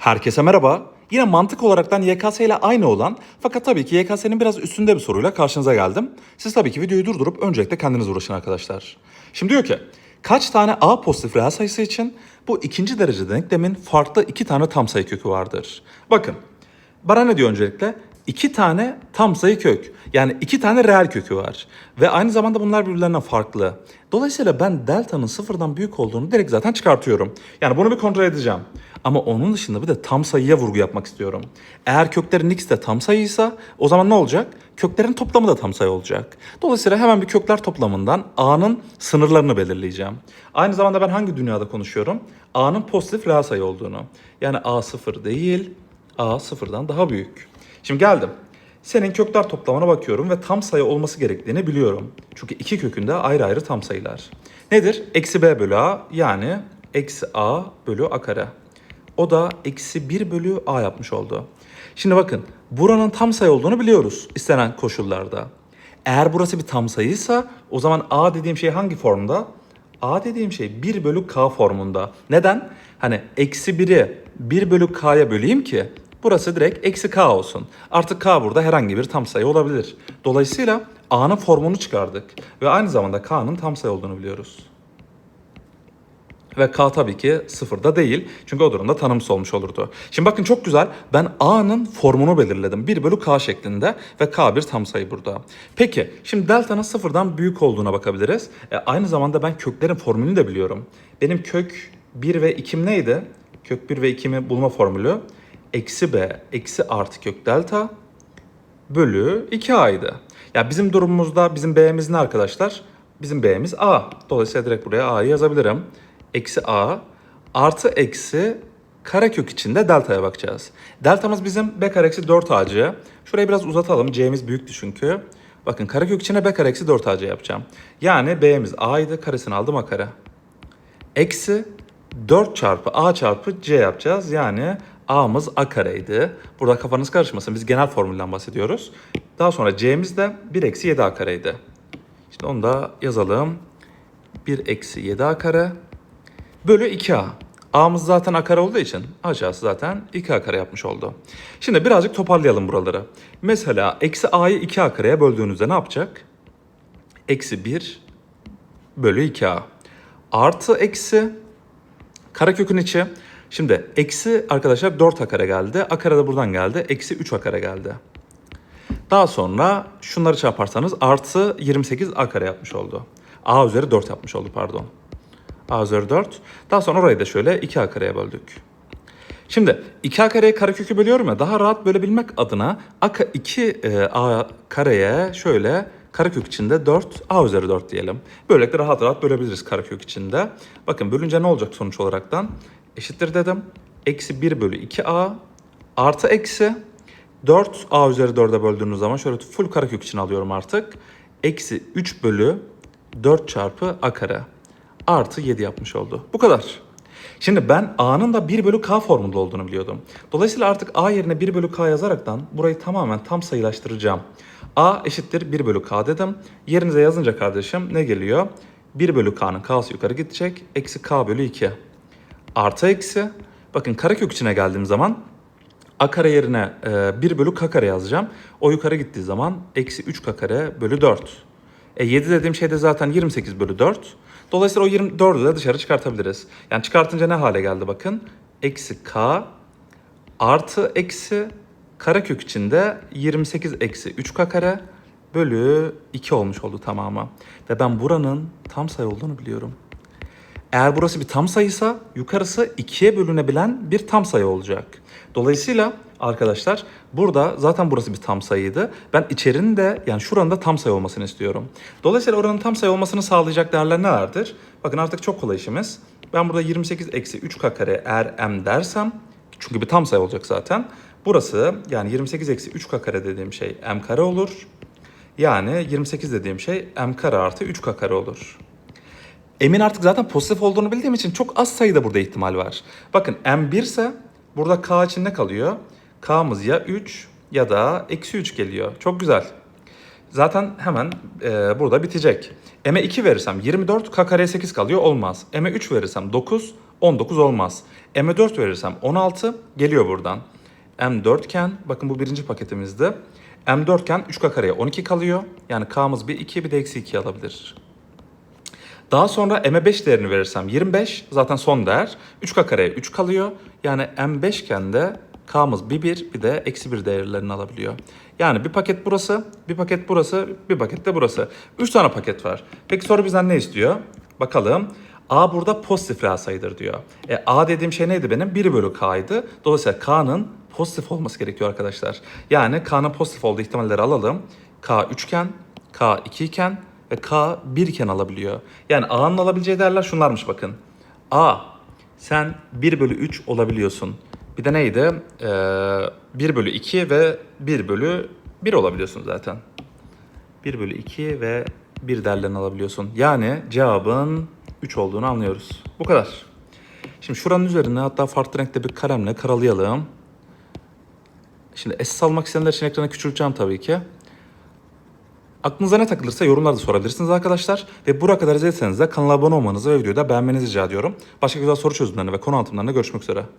Herkese merhaba. Yine mantık olaraktan YKS ile aynı olan fakat tabii ki YKS'nin biraz üstünde bir soruyla karşınıza geldim. Siz tabii ki videoyu durdurup öncelikle kendiniz uğraşın arkadaşlar. Şimdi diyor ki kaç tane A pozitif reel sayısı için bu ikinci derece denklemin farklı iki tane tam sayı kökü vardır. Bakın bana ne diyor öncelikle? İki tane tam sayı kök. Yani iki tane reel kökü var. Ve aynı zamanda bunlar birbirlerinden farklı. Dolayısıyla ben delta'nın sıfırdan büyük olduğunu direkt zaten çıkartıyorum. Yani bunu bir kontrol edeceğim. Ama onun dışında bir de tam sayıya vurgu yapmak istiyorum. Eğer köklerin x de tam sayıysa o zaman ne olacak? Köklerin toplamı da tam sayı olacak. Dolayısıyla hemen bir kökler toplamından a'nın sınırlarını belirleyeceğim. Aynı zamanda ben hangi dünyada konuşuyorum? a'nın pozitif reel sayı olduğunu. Yani a sıfır değil, a sıfırdan daha büyük. Şimdi geldim. Senin kökler toplamına bakıyorum ve tam sayı olması gerektiğini biliyorum. Çünkü iki kökünde ayrı ayrı tam sayılar. Nedir? Eksi b bölü a yani eksi a bölü a kare. O da eksi 1 bölü a yapmış oldu. Şimdi bakın buranın tam sayı olduğunu biliyoruz istenen koşullarda. Eğer burası bir tam sayıysa o zaman a dediğim şey hangi formda? A dediğim şey 1 bölü k formunda. Neden? Hani eksi 1'i 1 bölü k'ya böleyim ki burası direkt eksi k olsun. Artık k burada herhangi bir tam sayı olabilir. Dolayısıyla a'nın formunu çıkardık. Ve aynı zamanda k'nın tam sayı olduğunu biliyoruz. Ve K tabii ki sıfırda değil. Çünkü o durumda tanımsız olmuş olurdu. Şimdi bakın çok güzel. Ben A'nın formunu belirledim. 1 bölü K şeklinde ve K bir tam sayı burada. Peki şimdi delta'nın sıfırdan büyük olduğuna bakabiliriz. E, aynı zamanda ben köklerin formülünü de biliyorum. Benim kök 1 ve 2'm neydi? Kök 1 ve 2'mi bulma formülü. Eksi B eksi artı kök delta bölü 2A'ydı. Ya bizim durumumuzda bizim B'miz ne arkadaşlar? Bizim B'miz A. Dolayısıyla direkt buraya A'yı yazabilirim. Eksi A artı eksi karekök içinde delta'ya bakacağız. Deltamız bizim B kare eksi 4AC. Şurayı biraz uzatalım. C'miz büyüktü çünkü. Bakın karekök içine B kare eksi 4AC yapacağım. Yani B'miz A'ydı. Karesini aldım A kare. Eksi 4 çarpı A çarpı C yapacağız. Yani A'mız A kareydi. Burada kafanız karışmasın. Biz genel formülden bahsediyoruz. Daha sonra C'miz de 1 eksi 7 A kareydi. Şimdi onu da yazalım. 1 eksi 7 A kare bölü 2A. A'mız zaten A kare olduğu için aşağısı zaten 2A kare yapmış oldu. Şimdi birazcık toparlayalım buraları. Mesela eksi A'yı 2A kareye böldüğünüzde ne yapacak? Eksi 1 bölü 2A. Artı eksi karekökün içi. Şimdi eksi arkadaşlar 4 a geldi. A kare de buradan geldi. Eksi 3 a geldi. Daha sonra şunları çarparsanız artı 28 a kare yapmış oldu. A üzeri 4 yapmış oldu pardon. A üzeri 4. Daha sonra orayı da şöyle 2 a kareye böldük. Şimdi 2a kareye karekökü bölüyorum ya daha rahat bölebilmek adına a 2 a kareye şöyle karekök içinde 4 a üzeri 4 diyelim. Böylelikle rahat rahat bölebiliriz karekök içinde. Bakın bölünce ne olacak sonuç olaraktan? Eşittir dedim. Eksi 1 bölü 2a artı eksi 4 a üzeri 4'e böldüğünüz zaman şöyle full karekök için alıyorum artık. Eksi 3 bölü 4 çarpı a kare artı 7 yapmış oldu. Bu kadar. Şimdi ben a'nın da 1 bölü k formunda olduğunu biliyordum. Dolayısıyla artık a yerine 1 bölü k yazaraktan burayı tamamen tam sayılaştıracağım. a eşittir 1 bölü k dedim. Yerinize yazınca kardeşim ne geliyor? 1 bölü k'nın k'sı yukarı gidecek. Eksi k bölü 2. Artı eksi. Bakın karekök içine geldiğim zaman a kare yerine e, 1 bölü k kare yazacağım. O yukarı gittiği zaman eksi 3 k kare bölü 4. E 7 dediğim şey de zaten 28 bölü 4. Dolayısıyla o 24'ü de dışarı çıkartabiliriz. Yani çıkartınca ne hale geldi bakın. Eksi k artı eksi karekök içinde 28 eksi 3k kare bölü 2 olmuş oldu tamamı. Ve ben buranın tam sayı olduğunu biliyorum. Eğer burası bir tam sayıysa yukarısı 2'ye bölünebilen bir tam sayı olacak. Dolayısıyla arkadaşlar burada zaten burası bir tam sayıydı. Ben içerinin de yani şuranın da tam sayı olmasını istiyorum. Dolayısıyla oranın tam sayı olmasını sağlayacak değerler nelerdir? Bakın artık çok kolay işimiz. Ben burada 28 eksi 3k kare eğer m dersem çünkü bir tam sayı olacak zaten. Burası yani 28 eksi 3k kare dediğim şey m kare olur. Yani 28 dediğim şey m kare artı 3k kare olur. M'in artık zaten pozitif olduğunu bildiğim için çok az sayıda burada ihtimal var. Bakın M 1 ise burada K için ne kalıyor? K'mız ya 3 ya da eksi 3 geliyor. Çok güzel. Zaten hemen e, burada bitecek. M'e 2 verirsem 24, K kareye 8 kalıyor olmaz. M'e 3 verirsem 9 19 olmaz. M'e 4 verirsem 16 geliyor buradan. M 4 iken bakın bu birinci paketimizde. M 4 iken 3K kareye 12 kalıyor. Yani K'mız bir 2 bir de eksi 2 alabilir. Daha sonra m'e 5 değerini verirsem 25 zaten son değer. 3k kareye 3 kalıyor. Yani m5 iken de k'mız bir 1 bir de eksi 1 değerlerini alabiliyor. Yani bir paket burası, bir paket burası, bir paket de burası. 3 tane paket var. Peki soru bizden ne istiyor? Bakalım. A burada pozitif reel sayıdır diyor. E, A dediğim şey neydi benim? 1 bölü K'ydı. Dolayısıyla K'nın pozitif olması gerekiyor arkadaşlar. Yani K'nın pozitif olduğu ihtimalleri alalım. K 3 iken, K 2 iken ve K 1 iken alabiliyor. Yani A'nın alabileceği değerler şunlarmış bakın. A sen 1 bölü 3 olabiliyorsun. Bir de neydi? Ee, 1 bölü 2 ve 1 bölü 1 olabiliyorsun zaten. 1 bölü 2 ve 1 değerlerini alabiliyorsun. Yani cevabın 3 olduğunu anlıyoruz. Bu kadar. Şimdi şuranın üzerine hatta farklı renkte bir kalemle karalayalım. Şimdi SS almak isteyenler için ekranı küçülteceğim tabii ki. Aklınıza ne takılırsa yorumlarda sorabilirsiniz arkadaşlar. Ve buraya kadar izlediyseniz de kanala abone olmanızı ve videoyu da beğenmenizi rica ediyorum. Başka güzel soru çözümlerine ve konu anlatımlarına görüşmek üzere.